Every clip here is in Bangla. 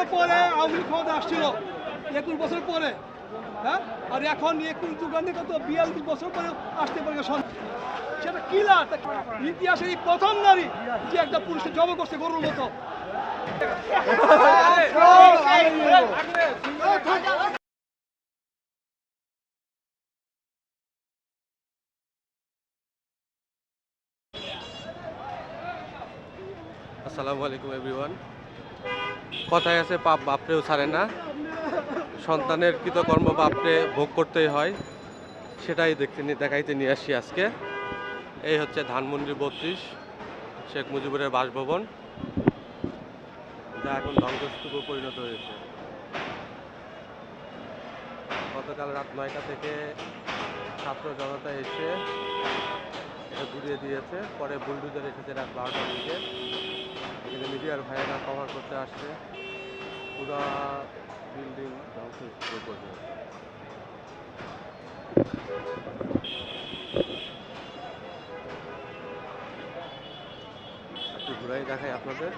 বছর পরে আওয়ামী লীগ ক্ষমতা আসছিল, একুশ বছর পরে হ্যাঁ? আর এখন একুশ যুগান্তে কত বিয়াল্লিশ বছর পরে আসতে পারে সেটা কিলার? ইতিহাসের এই প্রথম নারী যে একটা পুরুষকে জব করছে গরুর মতো। আসসালামু আলাইকুম এভরিওয়ান কথায় আছে, পাপ বাপরেও ছাড়ে না। সন্তানের কৃতকর্ম বাপরে ভোগ করতেই হয়। সেটাই দেখতে দেখাইতে নিয়ে আসি আজকে। এই হচ্ছে ধানমন্ডি বত্রিশ, শেখ মুজিবুরের বাসভবন। যা এখন ধ্বংসস্তূপে পরিণত হয়েছে। গতকাল রাত নয়টা থেকে ছাত্র জনতা এসে এটা ঘুরিয়ে দিয়েছে। পরে বুলডুজার এসেছে রাত বারোটার দিকে এখানে মিডিয়ার ভাইয়েরা কভার করতে আসছে। পুরা বিল্ডিং ধ্বংস একটু ঘুরাই দেখাই আপনাদের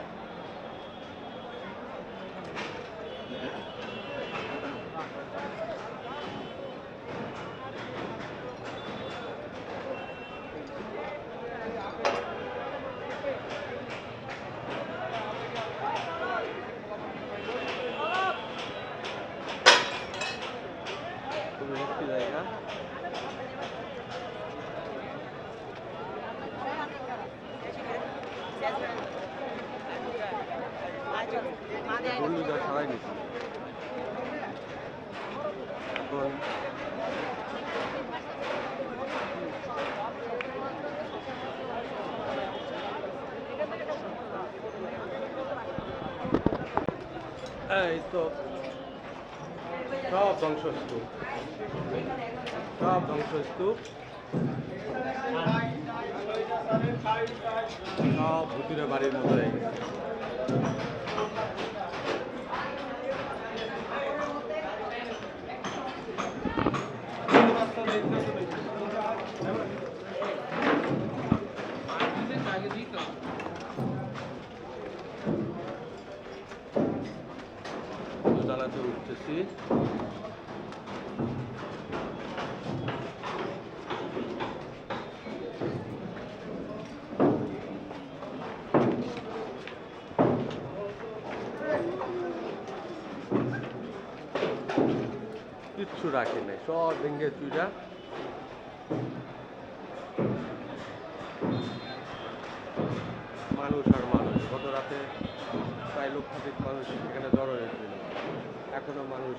খুবই একটি জায়গা বুলডুজার সরাই নিচ্ছে এখন এই তো সব ধ্বংসস্তূপ সব ধ্বংসস্তূপ সব ভুতুরে বাড়ির মতো হয়ে উঠতেছি কিচ্ছু রাখি নাই, সব ভেঙে চুরা মানুষ আর মানুষ, গত রাতে প্রায় মানুষ এখানে জড়ো হয়েছিল। এখনও মানুষ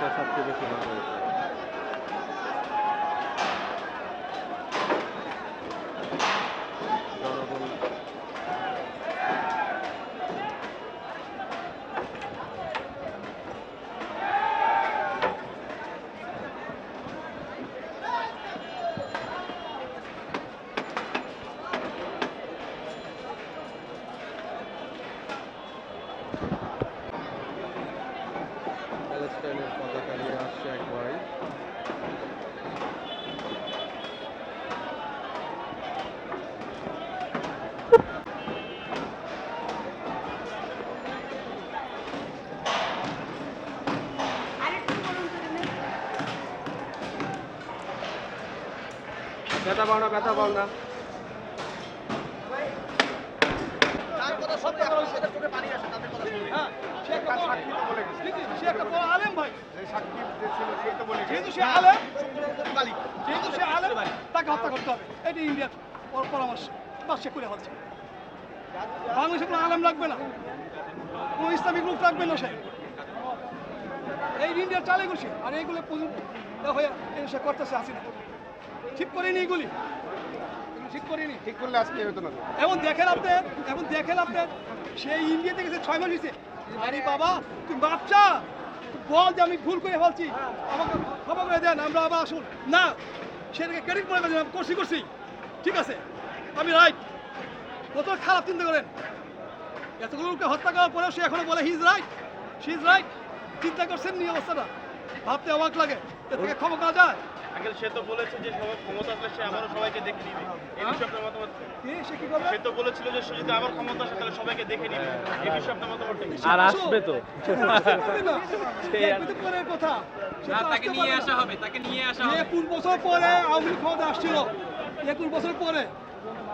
এটা সবচেয়ে বেশি ভালো হয়েছে জনগণ প্যালেস্টাইনের পতাকা নিয়ে আসছে এক ভাই ব্যথা পাও না ব্যথা পাও না। হ্যাঁ সে একটা বড়- জি, জি, সে একটা বড় আলেম ভাই। যেহেতু সে আলেম যেহেতু সে আলেম তাকে হত্যা করতে হবে। এটি ইন্ডিয়ার পরামর্শ। বা সে করে হচ্ছে বাংলাদেশে কোনো আলেম লাগবে না। কোনো ইসলামিক লোক লাগবে না সে। এই ইন্ডিয়ার চালে গুছি আর এইগুলো প্রযুক্ত হয়ে সে করতেছে আসি না ঠিক করিনি এগুলো। ঠিক করিনি ঠিক করলে আজকে হতো না এখন দেখেন আপনি এখন দেখেন আপনি সেই ইন্ডিয়া থেকে যে ছয় মাস হয়েছে। আরে বাবা তুই বাচ্চা বল যে আমি ভুল করে ফেলছি। আমাকে ক্ষমা করে দেন আমরা আবার আসুন। না সেটাকে ক্রেডিট করে দেন আমি করছি করছি। ঠিক আছে আমি রাইট কত খারাপ চিন্তা করেন। এতগুলো লোককে হত্যা করার পরেও সে এখনও বলে his right she is right চিন্তা করছেন নি অবস্থাটা। ভাবতে অবাক লাগে। এর থেকে ক্ষমা করা যায়। আঙ্কেল সে তো বলেছে যে ক্ষমতা আসলে সে আবারও সবাইকে দেখে নিবে। এই বিষয়ে আপনার মতামত কি? কি? সে কি করবে সে তো বলেছিল যে সে যদি আবার ক্ষমতা আসে তাহলে সবাইকে দেখে নিবে। এই বিষয়ে আপনার মতামত আর আসবে তো। পরের কথা। তাকে নিয়ে পারে না। আসা হবে তাকে নিয়ে আসা হবে। একুশ বছর পরে আওয়ামী ক্ষমতা আসছিল। একুশ বছর পরে।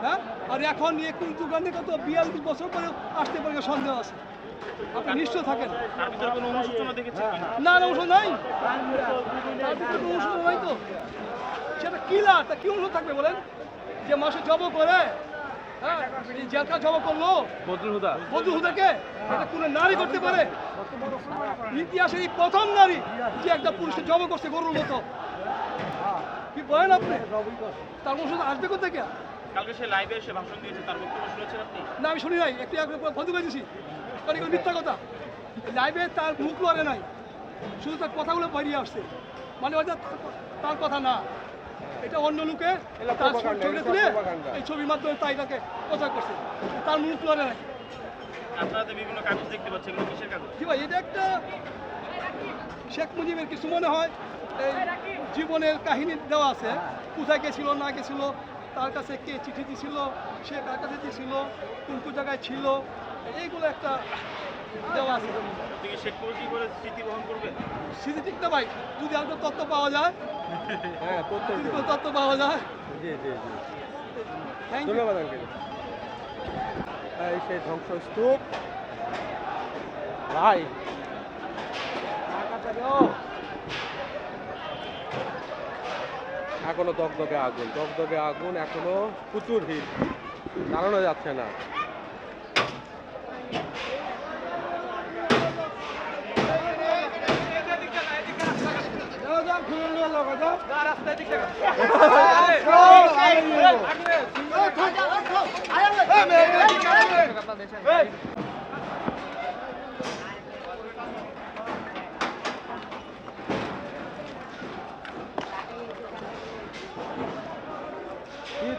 হ্যাঁ? আর এখন একুশ যুগান্তে কত বিয়াল্লিশ বছর পরে আসতে পারে সন্দেহ আছে। আপনি নিশ্চয় থাকেন। তার ভিতরে কোনো অনুশোচনা দেখেছেন না নাই। তার ভিতরে কোনো ওষুধ নাই তো। সেটা কিলার তা কি থাকবে বলেন? যে মাসে জব করে হ্যাঁ এই জব করল। বদরুল হুদা। বধু হুদাকে এটা কোনো নারী করতে পারে। ইতিহাসের এই প্রথম নারী যে একটা পুরুষকে জব করছে গরুর মতো। কি বলেন আপনি? তার ওষুধ আসবে কোথা থেকে কালকে সে লাইভে এসে ভাষণ দিয়েছে তার বক্তব্য শুনেছেন আপনি? না আমি শুনি নাই। একটু একটু বন্ধু পেয়েছি কারণ এগুলো মিথ্যা কথা? লাইভে তার মুখ লড়ে নাই। শুধু তার কথাগুলো বেরিয়ে আসছে। মানে ওটা তার- কথা না। এটা অন্য লোকে তার ছবি তুলে এই ছবির মাধ্যমে তাই তাকে প্রচার করছে। তার মুখ লড়ে নাই। আপনারা তো বিভিন্ন কাগজ দেখতে পাচ্ছেন কিসের কাগজ? কি ভাই এটা একটা শেখ মুজিবের কিছু মনে হয়? এই জীবনের কাহিনী দেওয়া আছে। কোথায় গেছিল না গেছিল তার কাছে কে চিঠি দিছিল সে কার কাছে দিছিল কোন কোন জায়গায় ছিল এইগুলো একটা দেওয়া আছে স্মৃতি বহন করবেন? স্মৃতি ঠিক না ভাই যদি আর কোনো তথ্য পাওয়া যায়। হ্যাঁ তথ্য যদি কোনো তথ্য পাওয়া যায়। জি জি জি। ধন্যবাদ আঙ্কেল এই সেই ধ্বংসস্তূপ। ভাই। এখনও দগদগে আগুন দগদগে আগুন এখনও প্রচুর হিট দাঁড়ানো যাচ্ছে না কি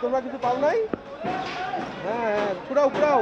তোমরা কিছু পাও নাই হ্যাঁ হ্যাঁ পুরাও পুরাও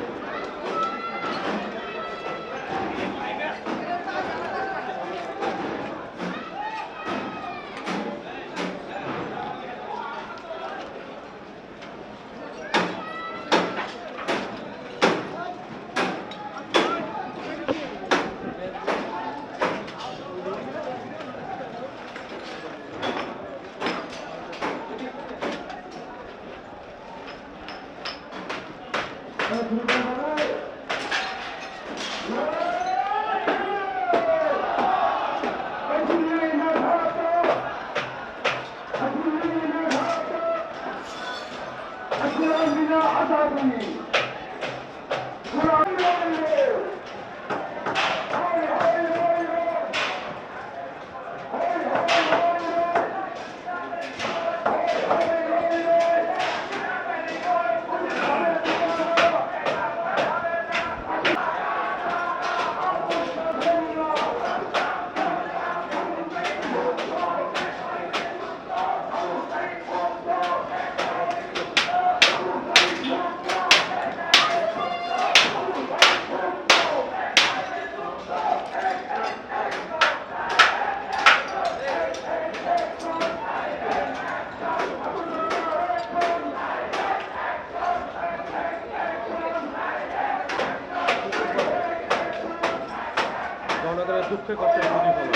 জনগণের দুঃখে কষ্টের প্রতিফলন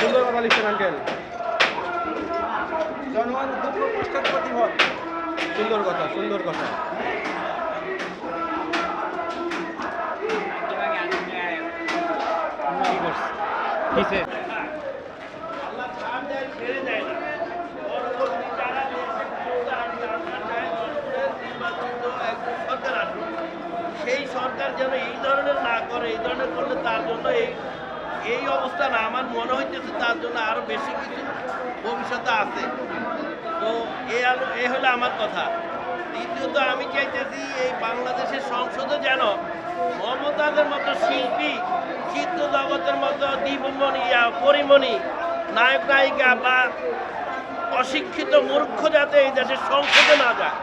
সুন্দর কথা লিখছেন আঙ্কেল। দুঃখ কষ্টের সুন্দর কথা সুন্দর কথা। কিসে সেই সরকার যেন এই ধরনের না করে এই ধরনের করলে তার জন্য এই এই অবস্থা না, আমার মনে হইতেছে তার জন্য আরও বেশি কিছু ভবিষ্যতে আছে। তো এ আলো, এ হলো আমার কথা। দ্বিতীয়ত আমি চাইতেছি এই বাংলাদেশের সংসদে যেন মমতাদের মতো শিল্পী চিত্র জগতের মতো দীপমণি পরিমণি, নায়ক, নায়িকা বা অশিক্ষিত মূর্খ যাতে এই দেশের সংসদে না যায়।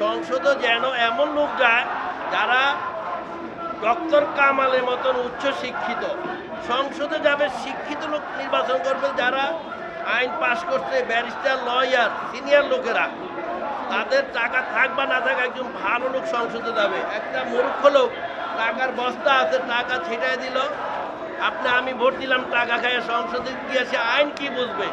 সংসদে যেন এমন লোক যায় যারা ডক্টর কামালের মতন উচ্চ শিক্ষিত। সংসদে যাবে শিক্ষিত লোক নির্বাচন করবে যারা আইন পাশ করছে, ব্যারিস্টার, লয়ার, সিনিয়র লোকেরা। তাদের টাকা থাক বা না থাক, একজন ভালো লোক সংসদে যাবে। একটা মূর্খ লোক, টাকার বস্তা আছে, টাকা ছিটাই দিল। আপনি, আমি ভোট দিলাম, টাকা খাইয়ে সংসদে গিয়ে সে আইন কি বুঝবে?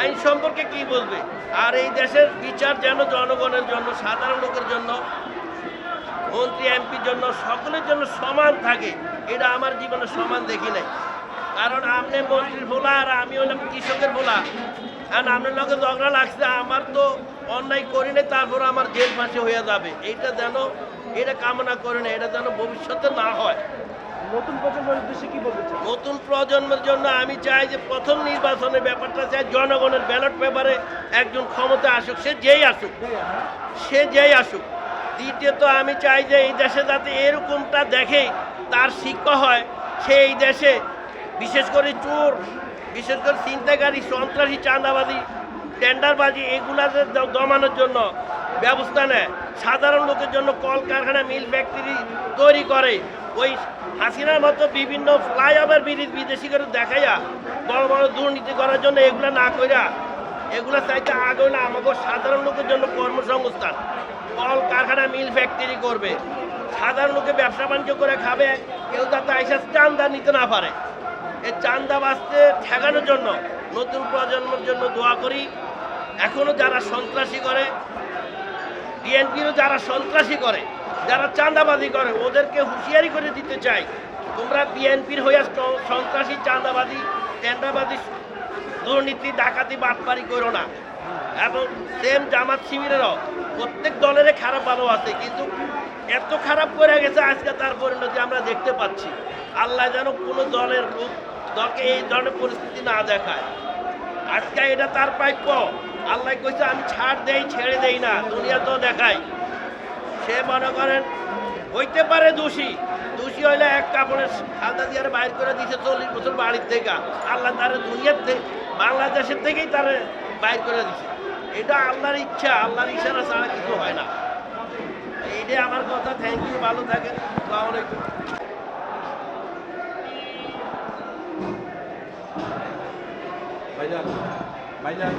আইন সম্পর্কে কি বুঝবে? আর এই দেশের বিচার যেন জনগণের জন্য, সাধারণ লোকের জন্য মন্ত্রী এমপির জন্য সকলের জন্য সমান থাকে। এটা আমার জীবনে সমান দেখি নাই। কারণ আপনি মন্ত্রীর ভোলা আর আমি হলাম কৃষকের ভোলা। কারণ আপনার লগে ঝগড়া লাগছে আমার তো অন্যায় করি নাই তারপর আমার জেল ফাঁসি হয়ে যাবে। এইটা যেন এটা কামনা করে না এটা যেন ভবিষ্যতে না হয়। নতুন প্রজন্মের উদ্দেশ্যে কি বলতে চান? নতুন প্রজন্মের জন্য আমি চাই যে প্রথম নির্বাচনের ব্যাপারটা চাই জনগণের ব্যালট পেপারে একজন ক্ষমতা আসুক সে যেই আসুক। সে যেই আসুক। দ্বিতীয়ত আমি চাই যে এই দেশে যাতে এরকমটা দেখে তার শিক্ষা হয় সে এই দেশে বিশেষ করে চোর, বিশেষ করে চিন্তাকারী সন্ত্রাসী চাঁদাবাদী টেন্ডারবাজি, এগুলাতে দমানোর জন্য ব্যবস্থা নেয়। সাধারণ লোকের জন্য কলকারখানা, মিল ফ্যাক্টরি তৈরি করে। ওই হাসিনার মতো বিভিন্ন ফ্লাইওভার ব্রিজ বিদেশি করে দেখাইয়া বড় বড় দুর্নীতি করার জন্য এগুলা না কইরা, এগুলা চাইতে আগে না আমাকে সাধারণ লোকের জন্য কর্মসংস্থান। কল কারখানা মিল ফ্যাক্টরি করবে। সাধারণ লোকে ব্যবসা বাণিজ্য করে খাবে, কেউ যাতে আইসা চান্দা নিতে না পারে। এই চান্দা বাঁচতে ঠেকানোর জন্য, নতুন প্রজন্মের জন্য দোয়া করি। এখনও যারা সন্ত্রাসী করে বিএনপিরও যারা সন্ত্রাসী করে, যারা চাঁদাবাজি করে, ওদেরকে হুঁশিয়ারি করে দিতে চাই। তোমরা বিএনপির হইয়া সন্ত্রাসী, চাঁদাবাজি, টেন্ডারবাজি, দুর্নীতি, ডাকাতি, বাটপারি করো না। এবং সেম জামাত শিবিরেরও প্রত্যেক দলের খারাপ ভালো আছে, কিন্তু এত খারাপ করে গেছে আজকে তার পরিণতি আমরা দেখতে পাচ্ছি। আল্লাহ যেন কোনো দলের লোক দলকে এই ধরনের পরিস্থিতি না দেখায়। আজকে এটা তার প্রাপ্য। আল্লাহ কইছে, আমি ছাড় দেই, ছেড়ে দেই না দুনিয়া তো দেখাই। সে মনে করেন, হইতে পারে দোষী। দোষী হইলে এক কাপড়ের খালদা দিয়ে বাইর করে দিয়েছে চল্লিশ বছর বাড়ির থেকে। আল্লাহ তার দুনিয়ার থেকে, বাংলাদেশের থেকেই তার বাইর করে দিছে। এটা আল্লাহর ইচ্ছা, আল্লাহর ইশারা ছাড়া কিছু হয় না। এইটাই আমার কথা। থ্যাংক ইউ ভালো থাকেন। আসসালামু আলাইকুম। ভাইজান ভাইজান।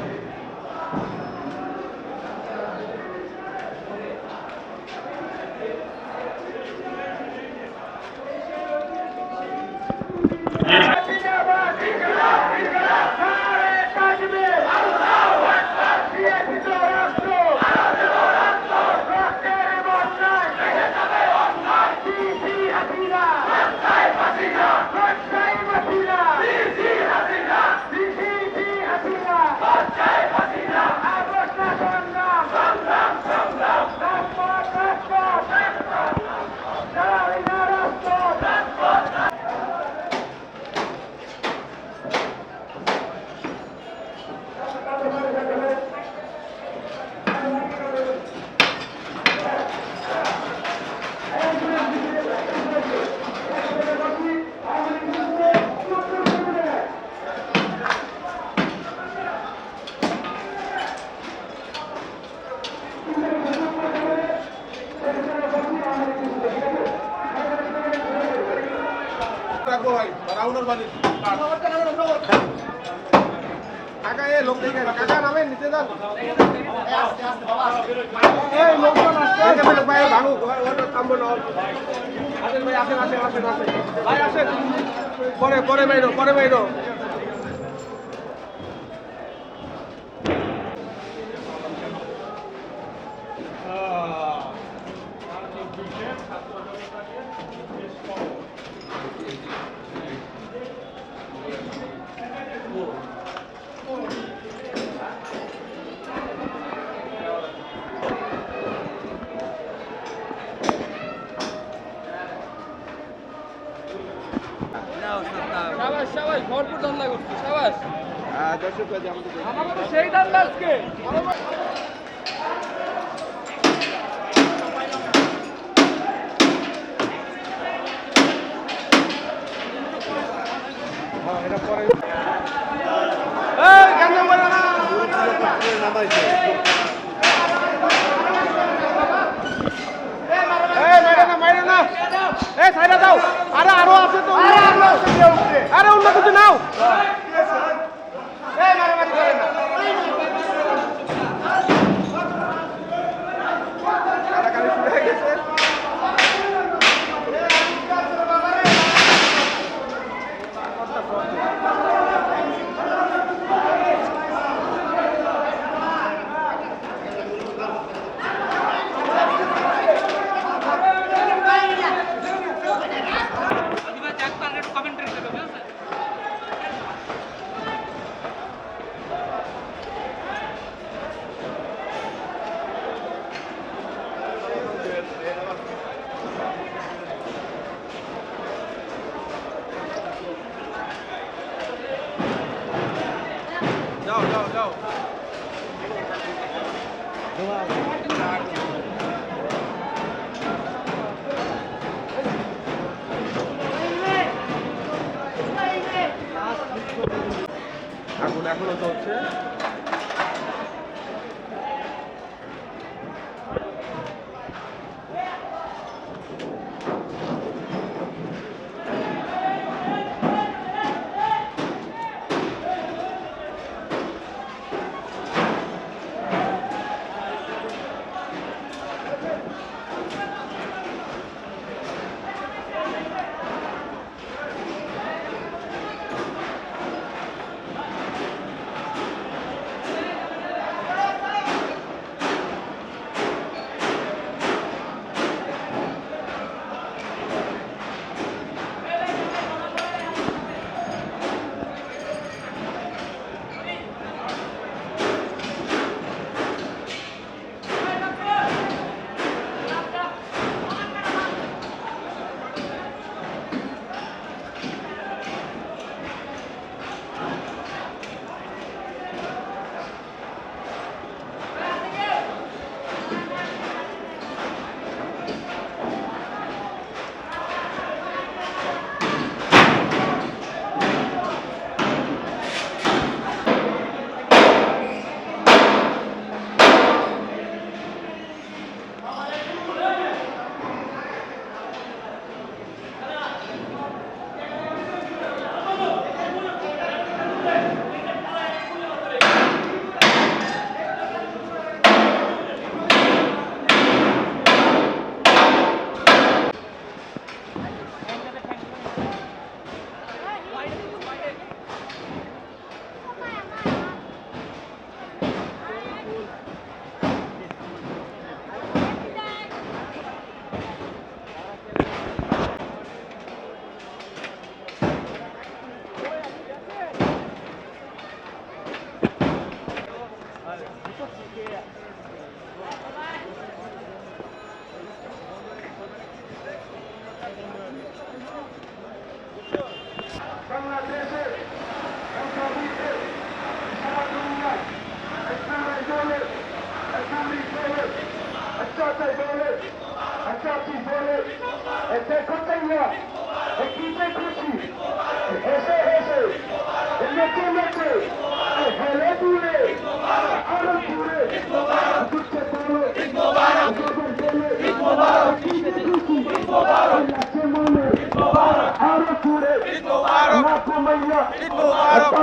মুবারক।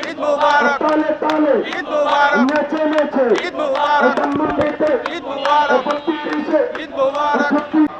ঈদ মুবারক। ঈদ মুবারক। ঈদ মুবারক। ঈদ মুবারক। ঈদ মুবারক ঈদ মুবারক।